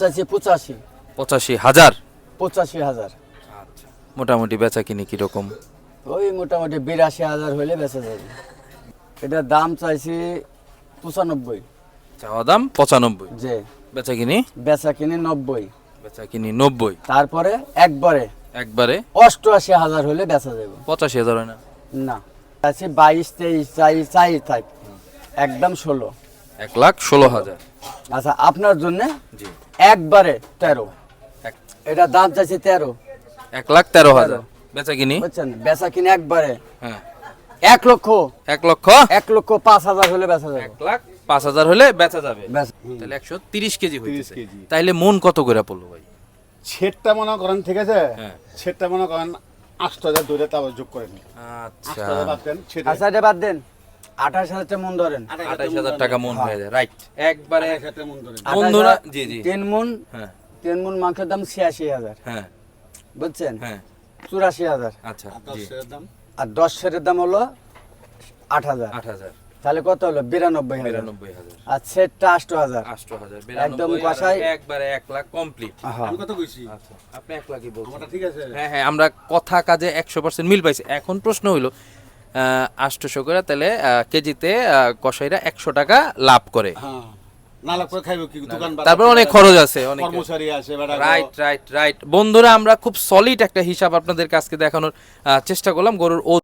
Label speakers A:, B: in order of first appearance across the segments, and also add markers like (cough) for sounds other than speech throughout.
A: চাইছি পঁচাশি।
B: পঁচাশি হাজার?
A: পঁচাশি হাজার।
B: আচ্ছা। মোটামুটি বেচা কিনি কীরকম?
A: ওই মোটামুটি বিরাশি হাজার হইলে বেঁচে যাবে এটার দাম চাইছি পঁচানব্বই।
B: চাওয়া দাম পঁচানব্বই?
A: যে
B: বেচা কিনি?
A: বেচা কিনে নব্বই।
B: বেচা কিনি নব্বই।
A: তারপরে একবারে।
B: একবারে?
A: অষ্টআশি হাজার হলে বেচা যাবে।
B: পঁচাশি হাজার হয় না?
A: না। চাইছি বাইশ তেইশ চাই চাই থাক। একদম ষোলো।
B: এক লাখ ষোলো হাজার।
A: আচ্ছা আপনার জন্য
B: জি।
A: একবারে তেরো। এটা দাম চাইছি তেরো।
B: এক লাখ তেরো হাজার। বেচা কিনি?
A: বুঝছেন? বেচা কিনে একবারে।
B: হ্যাঁ।
A: এক লক্ষ।
B: এক লক্ষ?
A: এক লক্ষ পাঁচ হাজার হলে বেচা যাবে।
B: এক লাখ পাঁচ হাজার হলে বেচা যাবে। তাহলে একশো তিরিশ কেজি হইতেছে।
C: কেজি।
B: তাইলে মন কত করে পড়ল ভাই?
C: ছেটটা মনে করেন ঠিক আছে?
B: হ্যাঁ।
C: ছেটটা মনে করেন আটশো হাজার দূরে তারপর যোগ করেন
B: আচ্ছা।
C: বাদ দেন ছেটে
A: আচ্ছা এটা বাদ দেন। আঠাশ হাজার মন ধরেন।
B: আঠাইশ হাজার টাকা মন হয়ে যায় রাইট একবারে
C: আঠাশ হাজার মন
A: আঠাশ
B: জি জি।
A: তিন মন
B: হ্যাঁ।
A: তিন মন মাংসের দাম ছিয়াশি হাজার।
B: হ্যাঁ।
A: বুঝছেন?
B: হ্যাঁ।
A: চুরাশি হাজার।
B: আচ্ছা
C: আর দশ হাজার দাম?
A: হলো আট হাজার।
B: আট হাজার।
A: তাহলে কত হলো? বিরানব্বই হাজার।
B: বিরানব্বই হাজার।
A: আর সেটটা আষ্ট হাজার।
B: আষ্ট হাজার।
A: একদম কষাই-
B: একবারে এক লাখ কমপ্লিট
A: হ্যাঁ।
C: আমি কত কইছি?
B: আচ্ছা আপনি এক লাখই বলছেন।
C: ঠিক আছে।
B: হ্যাঁ হ্যাঁ আমরা কথা কাজে একশো পার্সেন্ট মিল পাইছি। এখন প্রশ্ন হইল আটশোশো করে তাহলে কেজিতে আহ, কসাইরা একশো টাকা লাভ করে।
C: হ্যাঁ
B: তারপর অনেক খরচ আছে অনেক। রাইট রাইট রাইট বন্ধুরা আমরা খুব সলিড একটা হিসাব আপনাদের কাছকে দেখানোর চেষ্টা করলাম গরুর ও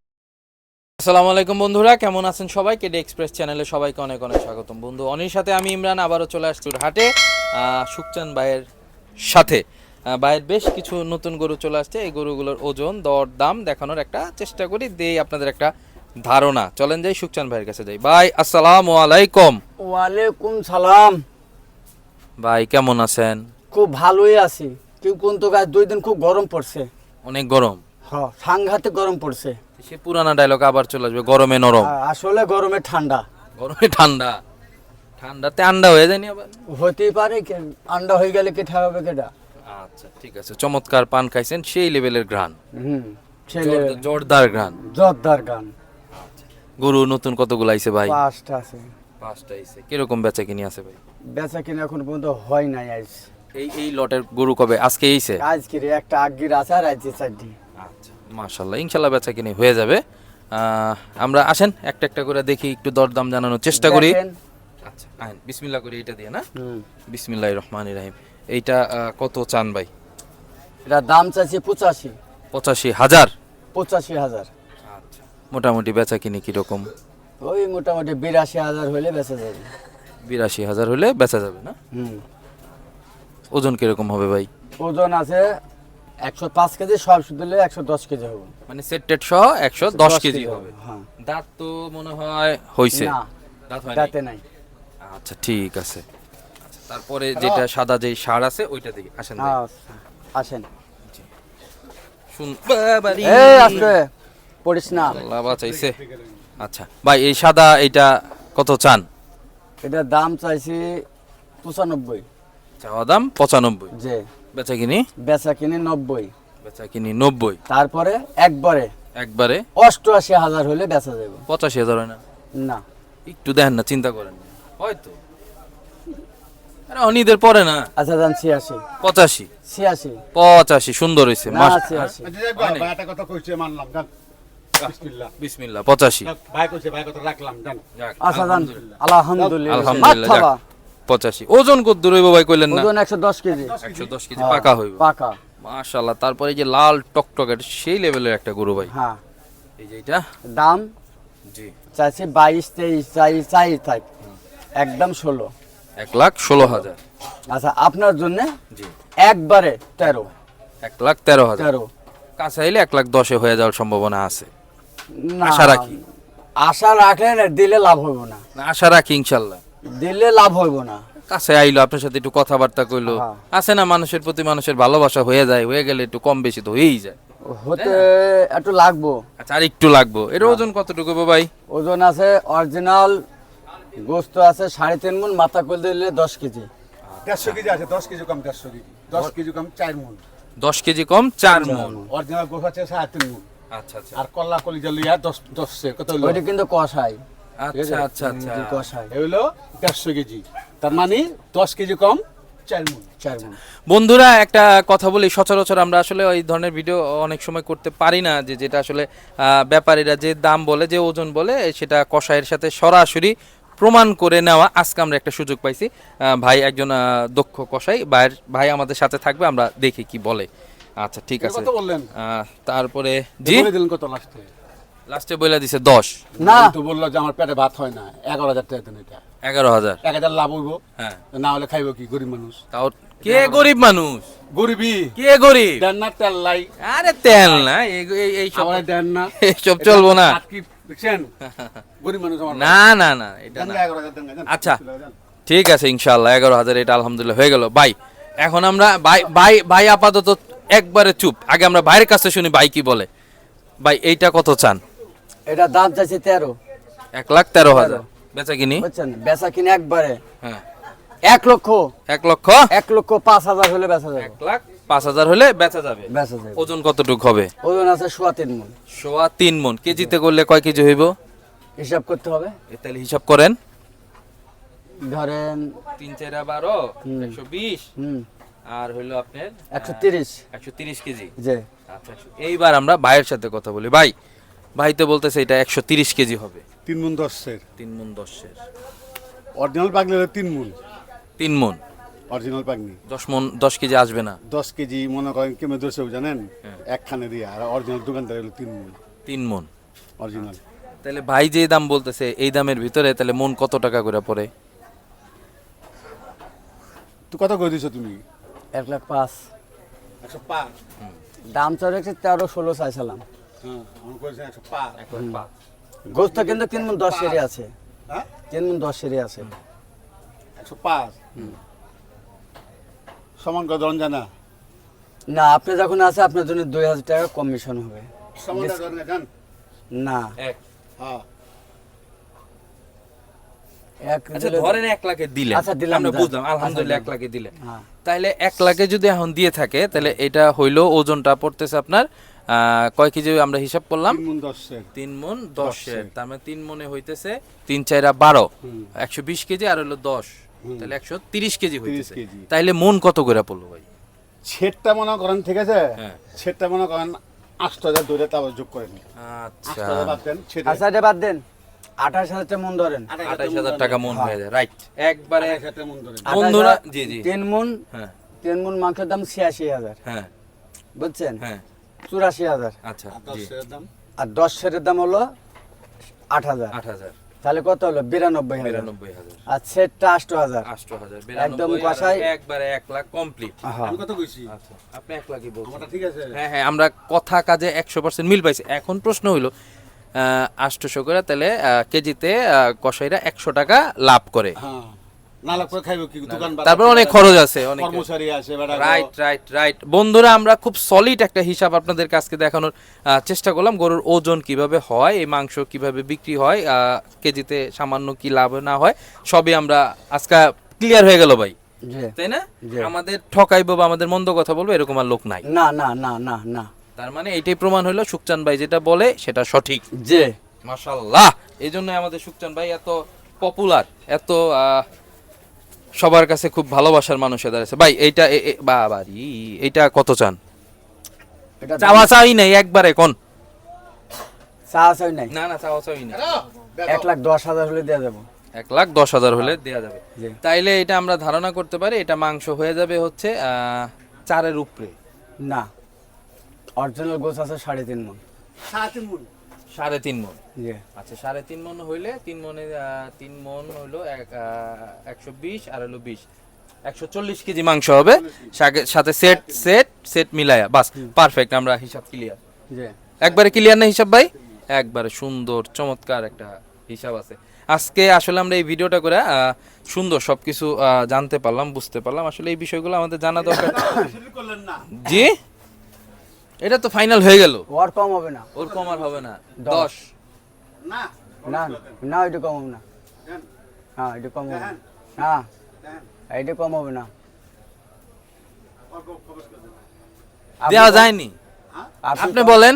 B: আসসালামু আলাইকুম বন্ধুরা কেমন আছেন সবাই? কেডি এক্সপ্রেস চ্যানেলে সবাইকে অনেক অনেক স্বাগতম। বন্ধু অনির সাথে আমি ইমরান আবারও চলে আসছি হাটে সুকচান ভাইয়ের সাথে। ভাইয়ের বেশ কিছু নতুন গরু চলে আসছে। এই গরুগুলোর ওজন দর দাম দেখানোর একটা চেষ্টা করি দেই আপনাদের একটা ধারণা। চলেন যাই সুকচান ভাইয়ের কাছে যাই। ভাই আসসালামু আলাইকুম।
A: ওয়ালাইকুম সালাম।
B: ভাই কেমন আছেন?
A: খুব ভালোই আছি। কেউ কোন তো গাছ দুই দিন খুব গরম পড়ছে।
B: অনেক গরম?
A: হ সাংঘাতিক গরম পড়ছে।
B: সে পুরানা ডায়লগ আবার চলে আসবে গরমে নরম।
A: আসলে গরমে ঠান্ডা।
B: গরমে ঠান্ডা। ঠান্ডাতে আন্ডা হয়ে যায়নি আবার?
A: হতেই পারে আন্ডা হয়ে গেলে কে ঠাকাবে কেটা
B: আচ্ছা ঠিক আছে। চমৎকার পান খাইছেন সেই লেভেলের ঘ্রাণ।
A: হুম
B: জোরদার ঘ্রাণ।
A: জোরদার গান
B: গরু নতুন কতগুলো আইছে ভাই?
A: পাঁচটা আছে।
B: পাঁচটা আইছে। কীরকম বেচা কিনি আছে ভাই?
A: বেচা কিনা এখন পর্যন্ত হয় নাই আজ
B: এই এই লটের গরু কবে? আজকে এইছে
A: আজকে রে একটা আগির আছে আর আজকে চারটি।
B: আচ্ছা মাশাল্লাহ ইনশাল্লাহ বেচা কিনি হয়ে যাবে। আহ, আমরা আসেন একটা একটা করে দেখি একটু দরদাম জানানোর চেষ্টা করি।
A: দেখেন।
B: আচ্ছা আইন বিসমিল্লাহ করি এটা দিয়ে না?
A: হুম।
B: বিসমিল্লাহ রহমান রাহিম। এইটা কত চান ভাই?
A: এটা দাম চাইছে পঁচাশি।
B: পঁচাশি হাজার?
A: পঁচাশি হাজার।
B: আচ্ছা। মোটামুটি বেচা কিনি কীরকম?
A: ওই মোটামুটি বিরাশি হাজার হলে বেচা যাবে।
B: বিরাশি হাজার হলে বেচা যাবে না?
A: হুম।
B: ওজন কীরকম হবে ভাই?
A: ওজন আছে একশো পাঁচ কেজি সব শুধু একশো দশ কেজি হবে।
B: মানে সেট টেট সহ একশো দশ কেজি হবে।
A: হ্যাঁ।
B: দাঁত তো মনে হয় হইছে।
A: না
B: দাঁত হয়
A: দাঁতে নাই।
B: আচ্ছা ঠিক আছে। তারপরে যেটা সাদা যে সার আছে ওইটা দেখি আসেন
A: আচ্ছা, আসেন।
B: শুন বাবারি।
A: এই আসবে পড়িস না।
B: আল্লাহ বাঁচাইছে। আচ্ছা ভাই এই সাদা এইটা কত চান?
A: এটার দাম চাইছি পঁচানব্বই।
B: চাওয়া দাম পঁচানব্বই।
A: যে
B: বেচা কিনি?
A: বেচা কিনে নব্বই।
B: বেচা কিনি নব্বই।
A: তারপরে একবারে।
B: একবারে?
A: অষ্টআশি হাজার হলে বেচা যাবে।
B: পঁচাশি হাজার হয় না?
A: না।
B: একটু দেখেন না চিন্তা করেন হয়তো। আরে অনিদের পরে না?
A: আচ্ছা দাম ছিয়াশি।
B: পঁচাশি।
A: ছিয়াশি।
B: পঁচাশি সুন্দর হয়েছে মাস-
A: ছিয়াশি।
C: ভাই একটা কথা কইছে মানলাম জান। বিসমিল্লাহ।
B: বিসমিল্লাহ পঁচাশি।
C: যাক, ভাই কইছে ভাই কথা রাখলাম জান।
A: আচ্ছা দাম
B: আলহামদুলিল্লাহ।
A: আলহামদুলিল্লাহ।
B: আলহামদুলিল্লাহ পঁচাশি। ওজন কত দূর হইব ভাই কইলেন না?
A: ওজন একশো দশ কেজি।
B: একশো দশ কেজি।
A: হ্যাঁ,
B: পাকা হইব।
A: পাকা।
B: মাশাল্লাহ তারপরে যে লাল টকটকের সেই লেভেলের একটা গরু ভাই।
A: হ্যাঁ।
B: এই যে এটা?
A: দাম?
B: জি।
A: চাইছি বাইশ তেইশ চাই চাই থাক। একদম ষোলো।
B: এক লাখ ষোলো হাজার।
A: আচ্ছা আপনার জন্য
B: জি।
A: একবারে তেরো।
B: এক লাখ তেরো হাজার।
A: তেরো।
B: কাছে আইলে এক লাখ দশে হয়ে যাওয়ার সম্ভাবনা আছে।
A: না,
B: আশা রাখি।
A: আশা রাখলে না, দিলে লাভ হইব না।
B: আশা রাখি ইনশাল্লাহ।
A: দিলে লাভ হইব না।
B: কাছে আইলো আপনার সাথে একটু কথাবার্তা কইলো।
A: হ্যাঁ।
B: আছে না মানুষের প্রতি মানুষের ভালোবাসা হয়ে যায় হয়ে গেলে একটু কম বেশি তো হয়েই যায়।
A: হতে একটু লাগবো।
B: আচ্ছা আর একটু লাগবো। এর ওজন কতটুকু ভাই?
A: ওজন আছে অরিজিনাল গোস্ত আছে সাড়ে তিন মন মাথা কল দিলে দশ কেজি।
C: দেড়শো কেজি আছে দশ কেজি কম দেড়শো কেজি। দশ কেজি কম চার মন
B: দশ কেজি কম চার মন
C: অরিজিনাল গোস আছে সাড়ে তিন মন
B: আচ্ছা আচ্ছা।
C: আর কল্লা কলিজা লইয়া দশ দশ কত
A: ওইটা কিন্তু কষাই।
B: আচ্ছা আচ্ছা আচ্ছা।
A: কষাই।
C: এ হইল দেড়শো কেজি। তার মানে দশ কেজি কম
B: বন্ধুরা একটা কথা বলি সচরাচর আমরা আসলে ওই ধরনের ভিডিও অনেক সময় করতে পারি না যে যেটা আসলে ব্যাপারীরা যে দাম বলে যে ওজন বলে সেটা কষাইয়ের সাথে সরাসরি প্রমাণ করে নেওয়া আজকে আমরা একটা সুযোগ পাইছি। ভাই একজন দক্ষ কষাই ভাইয়ের ভাই আমাদের সাথে থাকবে আমরা দেখি কি বলে। আচ্ছা ঠিক আছে।
C: বললেন?
B: তারপরে জি?
C: কত লাস্টে?
B: লাস্টে বলে দিছে দশ।
A: না।
C: তো বলল যে আমার পেটে ভাত হয় না। এগারো হাজার টাকা দেন এটা।
B: এগারো হাজার।
C: এক হাজার লাভ হইব।
B: হ্যাঁ।
C: না হলে খাইব কি? গরিব মানুষ।
B: তাও কে গরিব মানুষ?
C: গরিবই।
B: কে গরিব?
C: দেন না তেল লাই।
B: আরে তেল না এই- এই- এই সব
C: দেন না।
B: এইসব চলবো না।
C: দেখছেন? (laughs) গরিব মানুষ আমার
B: না না না এটা না
C: না। এগারো হাজার দেন না, দেন।
B: আচ্ছা ঠিক আছে ইনশাল্লাহ এগারো হাজার এটা আলহামদুলিল্লাহ হয়ে গেল। ভাই এখন আমরা ভাই ভাই ভাই আপাতত একবারে চুপ। আগে আমরা ভাইয়ের কাছে শুনি ভাই কি বলে। ভাই এইটা কত চান?
A: এটা দাম চাইছে তেরো।
B: এক লাখ তেরো হাজার। বেচা কিনি?
A: বেচা কিনে একবারে।
B: হ্যাঁ।
A: এক লক্ষ।
B: এক লক্ষ?
A: এক লক্ষ পাঁচ হাজার হলে বেচা যাবে।
B: এক লাখ পাঁচ হাজার হলে বেচা যাবে।
A: বেচা যাবে।
B: ওজন কতটুক হবে?
A: ওজন আছে সোয়া তিন মন।
B: সোয়া তিন মন। কেজিতে করলে কয় কেজি হইব?
A: হিসাব করতে হবে।
B: তাহলে হিসাব করেন।
A: ধরেন
B: তিন চারা বারো
A: হুম।
B: একশো বিশ আর হইল আপনার
A: একশো তিরিশ।
B: একশো তিরিশ কেজি।
A: যে
B: আচ্ছা এইবার আমরা ভাইয়ের সাথে কথা বলি। ভাই ভাই তো বলতেছে এটা একশো তিরিশ কেজি হবে।
C: তিন মন দশের।
B: তিন মন দশের।
C: অরিজিনাল পাগনি হলো তিন মন।
B: তিন মন।
C: অরিজিনাল পাগনি
B: দশ মন দশ কেজি আসবে না।
C: দশ কেজি মনে করেন কেমন দোষে জানেন?
B: হ্যাঁ।
C: একখানে দিয়ে আর অরিজিনাল দোকানদার হলো তিন মন।
B: তিন মন।
C: অরিজিনাল।
B: তাহলে ভাই যে দাম বলতেছে এই দামের ভিতরে তাহলে মন কত টাকা করে পড়ে?
C: তো কত করে দিছো তুমি?
A: এক লাখ পাঁচ।
C: একশো পাঁচ।
A: দাম চড়ে একশো তেরো ষোলো চাইছিলাম
C: হ্যাঁ
A: গোস্ত কিন্তু তিন মন দশ সেরি আছে।
C: হ্যাঁ?
A: তিন মন দশ সেরি আছে।
C: একশো পাঁচ। সমান করে ধরন জানা।
A: না আপনি যখন আছে আপনার জন্য দুই হাজার টাকা কমিশন হবে।
C: জান
A: না।
B: এক।
C: হ্যাঁ।
B: আচ্ছা
A: দিলে-
B: ধরেন এক লাখে দিলে
A: আচ্ছা,
B: আমরা বুঝলাম আলহামদুলিল্লাহ এক
A: আচ্ছা,
B: লাখে দিলে
A: হ্যাঁ।
B: তাহলে এক লাখে যদি এখন দিয়ে থাকে তাহলে এটা হইল ওজনটা পড়তেছে আপনার আহ, কয় কেজি আমরা হিসাব করলাম?
C: তিন মন দশের।
B: তিন মন। তার মানে তিন মনে হইতেছে তিন চাইরা বারো। একশো বিশ কেজি আর হলো দশ। তাহলে একশো তিরিশ কেজি হইতেছে।
C: কেজি।
B: তাইলে মন কত করে পড়ল ভাই?
C: ছেটটা মনে করেন ঠিক আছে?
B: হ্যাঁ।
C: ছেটটা মনে করেন আটশো হাজার ধরে তারপর যোগ করেন।
B: আচ্ছা।
C: বাদ দেন
A: আচ্ছা এটা বাদ দেন। আঠাশ হাজার টাকা মন ধরেন।
B: আঠাশ হাজার টাকা মন হয়ে যায় রাইট। একবারে
C: হাজার মন
B: বন্ধুরা জি জি।
A: তিন মন
B: হ্যাঁ।
A: তিন মন মাংসের দাম ছিয়াশি হাজার।
B: হ্যাঁ।
A: বুঝছেন?
B: হ্যাঁ।
A: চুরাশি হাজার।
B: আচ্ছা
C: আর
B: জি।
C: দশের দাম?
A: আর দশ সেটের দাম হলো আট হাজার।
B: আট হাজার।
A: তাহলে কত হলো? বিরানব্বই হাজার। আর সেটটা আষ্ট হাজার।
B: আষ্ট হাজার
A: একদম কষাই।
B: একবারে এক লাখ কমপ্লিট
A: হ্যাঁ
C: আমি কত কইছি।
B: আচ্ছা আপনি এক লাখই বলছেন।
C: ঠিক আছে।
B: হ্যাঁ হ্যাঁ আমরা কথা কাজে একশো পার্সেন্ট মিল পাইছি। এখন প্রশ্ন হইল আষ্টশো করে তাহলে কেজিতে কষাইরা কসাইরা একশো টাকা লাভ করে।
C: না লাগ করে খাইব কি? দোকান বাজার
B: তারপর অনেক খরচ আছে অনেক।
C: কর্মচারী আছে বেটা
B: রাইট রাইট রাইট। বন্ধুরা আমরা খুব সলিড একটা হিসাব আপনাদের কাছকে দেখানোর চেষ্টা করলাম গরুর ওজন কীভাবে হয় এই মাংস কীভাবে বিক্রি হয় আহ, কেজিতে সামান্য কি লাভ না হয় সবই আমরা আজকে ক্লিয়ার হয়ে গেল ভাই। তাই না? আমাদের ঠকাইবো বা আমাদের মন্দ কথা বলব এরকম আর লোক নাই।
A: না না না না না।
B: তার মানে এটাই প্রমাণ হলো সুকচান ভাই যেটা বলে সেটা সঠিক।
A: যে
B: মাশাল্লাহ এই জন্য আমাদের সুকচান ভাই এত পপুলার এত আহ, সবার কাছে খুব ভালোবাসার মানুষ দাঁড়াচ্ছে ভাই এইটা বাবারি এইটা কত চান? চাওয়া চাই নাই একবারে কোন?
A: চা চাই নাই।
B: না না চাওয়া চাই নাই।
A: এক লাখ দশ হাজার হলে দিয়ে যাব।
B: এক লাখ দশ হাজার হলে দেয়া যাবে। তাইলে এটা আমরা ধারণা করতে পারি এটা মাংস হয়ে যাবে হচ্ছে চারের উপরে।
A: না অরিজিনাল গোছ আছে সাড়ে তিন মন
C: সাড়ে মন
B: সাড়ে তিন মন। আচ্ছা সাড়ে তিন মন হইলে তিন মনে তিন মন হইল এক, একশো বিশ আর হলো বিশ। একশো চল্লিশ কেজি মাংস হবে। সাথে সেট সেট সেট মিলায়া। বাস পারফেক্ট আমরা হিসাব ক্লিয়ার একবারে ক্লিয়ার না হিসাব ভাই? একবারে সুন্দর চমৎকার একটা হিসাব আছে। আজকে আসলে আমরা এই ভিডিওটা করে সুন্দর সবকিছু আহ, জানতে পারলাম বুঝতে পারলাম। আসলে এই বিষয়গুলো আমাদের জানা দরকার। (laughs) জি? এটা তো ফাইনাল হয়ে গেল।
A: ওর কম হবে না।
B: ওর কম আর হবে না।
A: দশ।
C: না।
A: না না এটা কম হবে না। হ্যাঁ এটা কম হবে না। হ্যাঁ এটা কম হবে না।
B: দেওয়া যায়নি।
C: হ্যাঁ?
B: আপনি বলেন।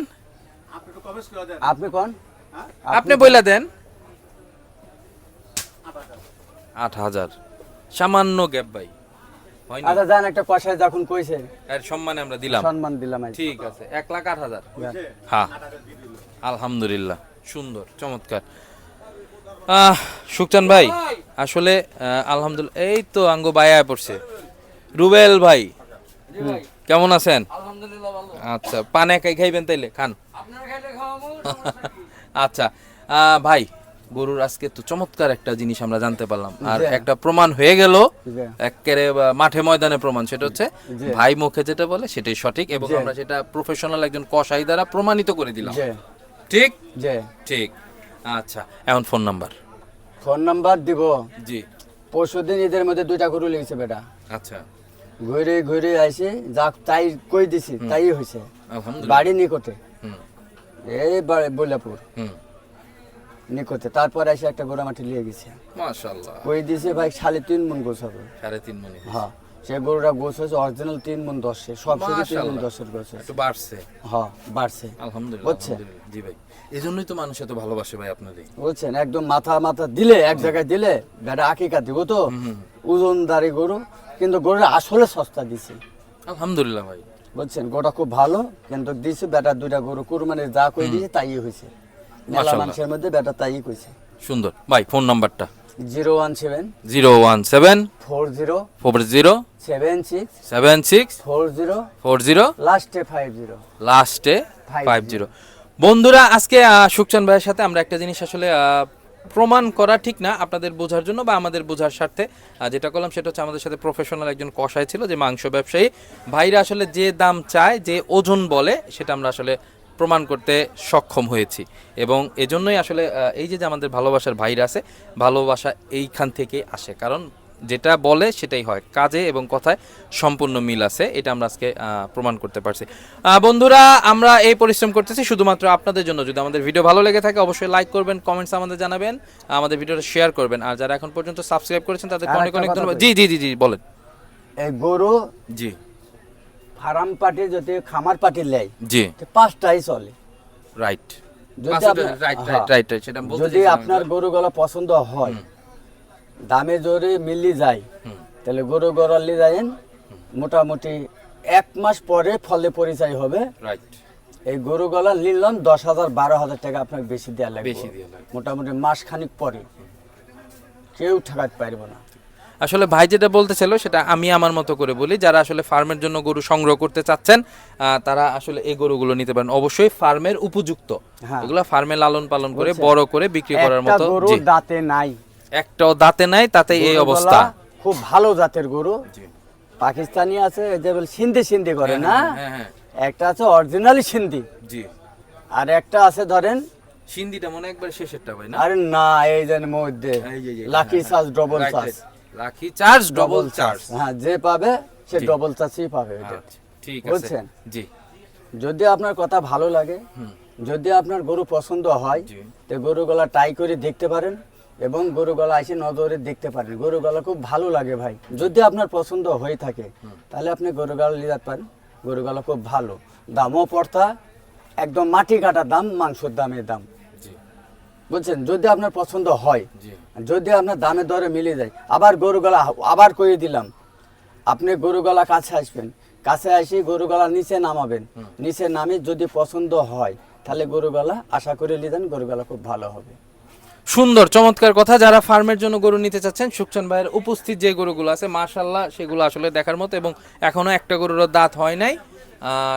C: আপনি একটু কবজ করে দেন।
A: আপনি কোন?
C: হ্যাঁ?
B: আপনি বইলা দেন।
C: আট হাজার।
B: সামান্য গ্যাপ ভাই।
A: আচ্ছা যান একটা কষায় যখন কইছে।
B: এর সম্মানে আমরা দিলাম।
A: সম্মান দিলাম
B: ঠিক আছে এক লাখ আট হাজার। হ্যাঁ। আলহামদুলিল্লাহ সুন্দর চমৎকার। আহ সুকচান ভাই আসলে আলহামদুলিল্লাহ এই তো আঙ্গ বায়া পড়ছে। রুবেল ভাই কেমন আছেন? আচ্ছা পান একাই খাইবেন তাইলে খান। (laughs) আচ্ছা ভাই গরুর আজকে তো চমৎকার একটা জিনিস আমরা জানতে পারলাম। আর একটা প্রমাণ হয়ে গেল। একেবারে মাঠে ময়দানে প্রমাণ। সেটা হচ্ছে ভাই মুখে যেটা বলে সেটাই সঠিক এবং আমরা সেটা প্রফেশনাল একজন কসাই দ্বারা প্রমাণিত করে দিলাম। ঠিক? ঠিক। আচ্ছা এখন ফোন নাম্বার
A: ফোন নাম্বার দিব।
B: জি।
A: পরশু দিন ঈদের মধ্যে দুইটা গরু লেগেছে বেটা।
B: আচ্ছা।
A: ঘুরে ঘুরে আইসে যা তাই কই দিছি তাই হয়েছে বাড়ি নিকটে।
B: হুম।
A: এই বল্লাপুর।
B: হুম।
A: নিকটে তারপর এসে একটা গোড়া মাটি গেছে।
B: মাশাআল্লাহ।
A: দিছে ভাই সাড়ে তিন মন গোছ হবে।
B: সাড়ে তিন মিনিট
A: হ্যাঁ সে গরুটা গোছ হয়েছে অরিজিনাল তিন মন দশের সব শুধু তিন মন দশের গোছ
B: একটু বাড়ছে।
A: হ্যাঁ বাড়ছে।
B: আলহামদুলিল্লাহ
A: বুঝছে?
B: জি ভাই। এই জন্যই তো মানুষ এত ভালোবাসে ভাই আপনাদের।
A: বুঝছেন একদম মাথা মাথা দিলে এক জায়গায় দিলে বেটা আকিকা দিব তো ওজনদারি গরু কিন্তু গরুটা আসলে সস্তা দিছে।
B: আলহামদুলিল্লাহ ভাই।
A: বুঝছেন গোটা খুব ভালো কিন্তু দিছে বেটা দুইটা গরু কুরবানির যা কই দিয়েছে তাই হয়েছে মেলা মানুষের মধ্যে বেটা তাই কইছে।
B: সুন্দর। ভাই ফোন নাম্বারটা?
A: Zero one seven.
B: Zero one seven.
A: Four zero.
B: Four zero.
A: Seven six.
B: Seven six.
A: Four zero.
B: Four zero.
A: লাস্টে ফাইভ জিরো।
B: লাস্টে ফাইভ জিরো। বন্ধুরা আজকে আহ, সুকচান ভাইয়ের সাথে আমরা একটা জিনিস আসলে প্রমাণ করা ঠিক না আপনাদের বোঝার জন্য বা আমাদের বোঝার স্বার্থে। যেটা করলাম সেটা হচ্ছে আমাদের সাথে প্রফেশনাল একজন কষাই ছিল যে মাংস ব্যবসায়ী। ভাইরা আসলে যে দাম চায় যে ওজন বলে সেটা আমরা আসলে প্রমাণ করতে সক্ষম হয়েছি। এবং এজন্যই আসলে এই যে যে আমাদের ভালোবাসার ভাইরা আছে ভালোবাসা এইখান থেকে আসে। কারণ যেটা বলে সেটাই হয়। কাজে এবং কথায় সম্পূর্ণ মিল আছে এটা আমরা আজকে প্রমাণ করতে পারছি। বন্ধুরা আমরা এই পরিশ্রম করতেছি শুধুমাত্র আপনাদের জন্য। যদি আমাদের ভিডিও ভালো লেগে থাকে অবশ্যই লাইক করবেন কমেন্টস আমাদের জানাবেন আমাদের ভিডিওটা শেয়ার করবেন। আর যারা এখন পর্যন্ত সাবস্ক্রাইব করেছেন তাদেরকে
A: আর
B: অনেক অনেক ধন্যবাদ। জি জি জি জি বলেন।
A: গরু
B: জি।
A: ফার্ম পাটি যদি খামার পাটি লেয়
B: জি।
A: পাঁচটাই চলে।
B: রাইট
A: যদি আপনার-
B: রাইট। রাইট রাইট সেটা আমি বলতে
A: যদি
B: চাইছিলাম
A: আপনার গরুগুলো পছন্দ হয় দামে জোরে মিলি যায় তাহলে গরু গড়ালি যায়েন মোটামুটি এক মাস পরে ফলে পরিচয় হবে।
B: রাইট
A: এই গরুগুলা নিলাম দশ হাজার বারো হাজার টাকা আপনাকে বেশি দেওয়া লাগবে।
B: বেশি
A: মোটামুটি মাস খানিক পরে। কেউ ঠেকাতে পারব না।
B: আসলে ভাই যেটা বলতে চাইলো সেটা আমি আমার মতো করে বলি। যারা আসলে ফার্মের জন্য গরু সংগ্রহ করতে চাচ্ছেন তারা আসলে এই গরুগুলো নিতে পারেন। অবশ্যই ফার্মের উপযুক্ত।
A: হ্যাঁ।
B: এগুলো ফার্মে লালন পালন করে বড় করে বিক্রি করার মতো।
A: দাঁতে নাই।
B: একটাও দাঁতে নাই তাতে এই অবস্থা।
A: খুব ভালো জাতের গরু। পাকিস্তানি আছে যে সিন্ধি সিন্ধি করে না?
B: হ্যাঁ হ্যাঁ
A: একটা আছে অরিজিনালি সিন্ধি।
B: জি।
A: আর একটা আছে ধরেন
B: সিন্ধিটা মনে হয় একবার শেষেরটা ভাই না?
A: আরে না এই যে মধ্যে। লাকি
B: হ্যাঁ,
A: charge double
B: right. Lucky charge double charge
A: হ্যাঁ যে পাবে সে ডবল চার্জই পাবে এটা।
B: আচ্ছা, ঠিক আছে।
A: বুঝছেন?
B: জি।
A: যদি আপনার কথা ভালো লাগে যদি আপনার গরু পছন্দ হয়। তো গরুগুলা টাই করে দেখতে পারেন এবং গরু গলা এসে নজরে দেখতে পারেন। গরু গলা খুব ভালো লাগে ভাই। যদি আপনার পছন্দ হয়ে থাকে তাহলে আপনি গরুগুলা নিয়ে যেতে পারেন। গরুগুলা খুব ভালো। দামও পড়তা একদম মাটি কাটা দাম মাংসের দামের দাম।
B: জি
A: বুঝছেন? যদি আপনার পছন্দ হয় যদি আপনার দামে দরে মিলে যায় আবার গরুগলা আবার করে দিলাম আপনি গরু গলা কাছে আসবেন কাছে আসি গরু গলা নিচে নামাবেন নিচে নামে যদি পছন্দ হয় তাহলে গরু গলা আশা করে নিলেন গরুগলা খুব ভালো হবে।
B: সুন্দর চমৎকার কথা। যারা ফার্মের জন্য গরু নিতে চাচ্ছেন সুকচান ভাইয়ের উপস্থিত যে গরুগুলো আছে মাশাল্লাহ সেগুলো আসলে দেখার মতো এবং এখনও একটা গরুরও দাঁত হয় নাই।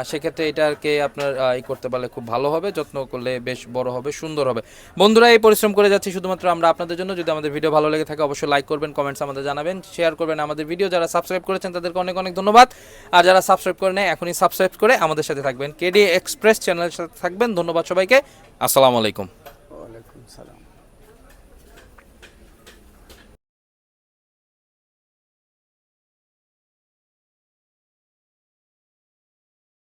B: সেক্ষেত্রে এটাকে আপনার ই করতে পারলে খুব ভালো হবে, যত্ন করলে বেশ বড় হবে, সুন্দর হবে। বন্ধুরা, এই পরিশ্রম করে যাচ্ছি শুধুমাত্র আমরা আপনাদের জন্য। যদি আমাদের ভিডিও ভালো লেগে থাকে, অবশ্যই লাইক করবেন কমেন্টস আমাদের জানাবেন শেয়ার করবেন আমাদের ভিডিও যারা সাবস্ক্রাইব করেছেন, তাদেরকে অনেক অনেক ধন্যবাদ। আর যারা সাবস্ক্রাইব করে নেয়, এখনই সাবস্ক্রাইব করে আমাদের সাথে থাকবেন। কেডি এক্সপ্রেস চ্যানেলের সাথে থাকবেন। ধন্যবাদ সবাইকে। আসসালামু আলাইকুম।
A: ওয়ালাইকুম সালাম।